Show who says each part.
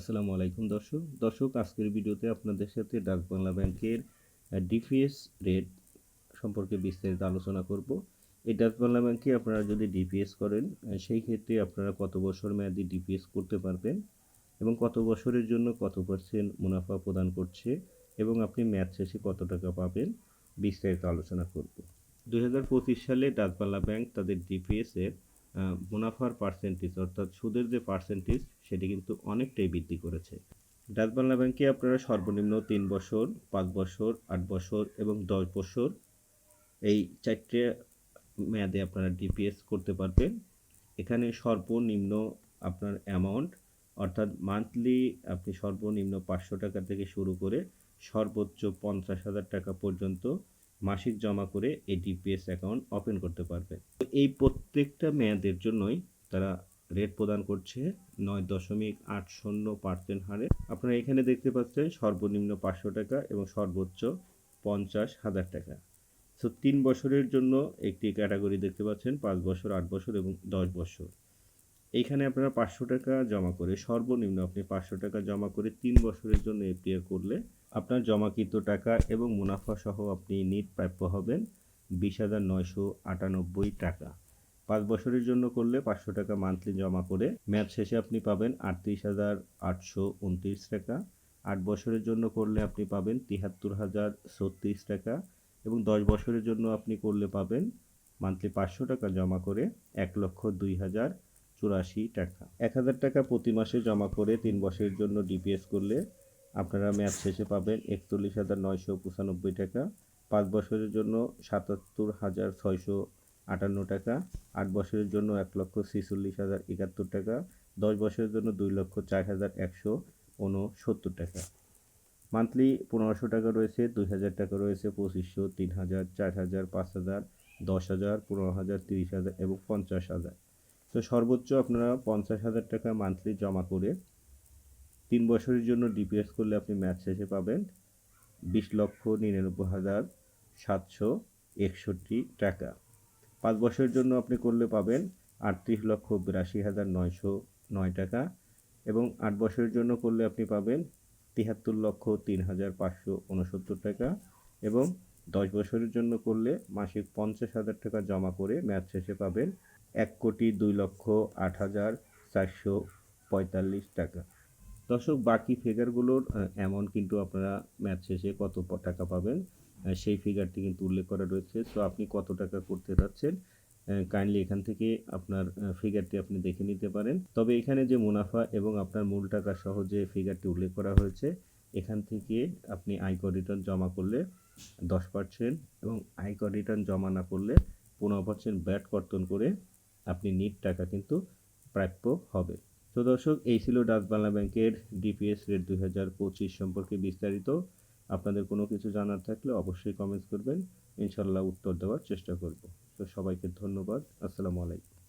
Speaker 1: আসসালামু আলাইকুম দর্শক। দর্শক আজকের ভিডিওতে আপনাদের সাথে ডাক বাংলা ব্যাংকের ডিপিএস রেট সম্পর্কে বিস্তারিত আলোচনা করব। এই ডাক বাংলা ব্যাংকে আপনারা যদি ডিপিএস করেন সেই ক্ষেত্রে আপনারা কত বছর মেয়াদি ডিপিএস করতে পারবেন এবং কত বছরের জন্য কত পার্সেন্ট মুনাফা প্রদান করছে এবং আপনি ম্যাচ শেষে কত টাকা পাবেন বিস্তারিত আলোচনা করব। দু হাজার পঁচিশ সালে ডাকবাংলা ব্যাংক তাদের ডিপিএস এর আহ, মুনাফার পার্সেন্টেজ অর্থাৎ সুদের যে পার্সেন্টেজ সেটি কিন্তু অনেকটাই বৃদ্ধি করেছে। ডাকবাংলা ব্যাংকে আপনারা সর্বনিম্ন তিন বছর, পাঁচ বছর, আট বছর এবং দশ বছর এই চারটে মেয়াদে আপনারা ডিপিএস করতে পারবেন। এখানে সর্বনিম্ন আপনার অ্যামাউন্ট অর্থাৎ মান্থলি আপনি সর্বনিম্ন পাঁচশো টাকা থেকে শুরু করে সর্বোচ্চ পঞ্চাশ হাজার টাকা পর্যন্ত মাসিক জমা করে এই ডিপিএস অ্যাকাউন্ট ওপেন করতে পারবেন তো এই প্রত্যেকটা মেয়াদের জন্যই তারা রেট প্রদান করছে নয় দশমিক আট শূন্য পার্সেন্ট হারে। আপনারা এখানে দেখতে পাচ্ছেন সর্বনিম্ন পাঁচশো টাকা এবং সর্বোচ্চ পঞ্চাশ হাজার টাকা। সো তিন বছরের জন্য একটি ক্যাটাগরি দেখতে পাচ্ছেন, পাঁচ বছর, আট বছর এবং দশ বছর। এইখানে আপনারা পাঁচশো টাকা জমা করে, সর্বনিম্ন আপনি পাঁচশো টাকা জমা করে তিন বছরের জন্য এফডিআর করলে আপনার জমাকৃত টাকা এবং মুনাফা সহ আপনি নিট প্রাপ্য হবেন বিশ হাজার নয়শো আটানব্বই টাকা। পাঁচ বছরের জন্য করলে পাঁচশো টাকা মান্থলি জমা করে ম্যাচ শেষে আপনি পাবেন আটত্রিশ হাজার আটশো উনত্রিশ টাকা। আট বছরের জন্য করলে আপনি পাবেন তিয়াত্তর হাজার ছত্রিশ টাকা এবং দশ বছরের জন্য আপনি করলে পাবেন মান্থলি পাঁচশো টাকা জমা করে এক লক্ষ দুই হাজার চুরাশি টাকা। এক হাজার টাকা প্রতি মাসে জমা করে তিন বছরের জন্য ডিপিএস করলে আপনারা ম্যাচ শেষে পাবেন একচল্লিশ হাজার নয়শো পঁচানব্বই টাকা। পাঁচ বছরের জন্য সাতাত্তর হাজার ছয়শো আটান্ন টাকা। আট বছরের জন্য এক লক্ষ ছেচল্লিশ হাজার একাত্তর টাকা। দশ বছরের জন্য দুই লক্ষ চার হাজার একশো ঊনসত্তর টাকা। মান্থলি পনেরোশো টাকা রয়েছে, দুই হাজার টাকা রয়েছে, পঁচিশশো তিন হাজার, চার হাজার, পাঁচ হাজার, দশ হাজার, পনেরো হাজার, তিরিশ হাজার এবং পঞ্চাশ হাজার। তো সর্বোচ্চ আপনারা পঞ্চাশ হাজার টাকা মান্থলি জমা করে তিন বছরের জন্য ডিপিএস করলে আপনি ম্যাচ শেষে পাবেন বিশ লক্ষ নিরানব্বই হাজার সাতশো একষট্টি টাকা। পাঁচ বছরের জন্য আপনি করলে পাবেন আটত্রিশ লক্ষ বিরাশি হাজার নয়শো নয় টাকা এবং আট বছরের জন্য করলে আপনি পাবেন তিয়াত্তর লক্ষ তিন হাজার পাঁচশো উনসত্তর টাকা এবং দশ বছরের জন্য করলে মাসিক পঞ্চাশ হাজার টাকা জমা করে ম্যাচ শেষে পাবেন এক কোটি দুই লক্ষ আট হাজার চারশো পঁয়তাল্লিশ টাকা। দর্শক, বাকি ফিগারগুলোর অ্যামাউন্ট কিন্তু আপনারা ম্যাচ শেষে কত টাকা পাবেন সেই ফিগারটি কিন্তু উল্লেখ করা রয়েছে। সো আপনি কত টাকা করতে চাচ্ছেন কাইন্ডলি এখান থেকে আপনার ফিগারটি আপনি দেখে নিতে পারেন। তবে এখানে যে মুনাফা এবং আপনার মূল টাকা সহ যে ফিগারটি উল্লেখ করা হয়েছে, এখান থেকে আপনি আয়কর রিটার্ন জমা করলে দশ পার্সেন্ট এবং আয়কর রিটার্ন জমা না করলে পনেরো পার্সেন্ট ব্যাট কর্তন করে আপনি নিট টাকা কিন্তু প্রাপ্য হবে। তো দর্শক, এই ছিল ডাক বাংলা ব্যাংকের ডিপিএস রেট দুই হাজার পঁচিশ সম্পর্কে বিস্তারিত। আপনাদের কোনো কিছু জানার থাকলে অবশ্যই কমেন্টস করবেন। ইনশাল্লাহ উত্তর দেওয়ার চেষ্টা করব। তো সবাইকে ধন্যবাদ। আসসালামু আলাইকুম।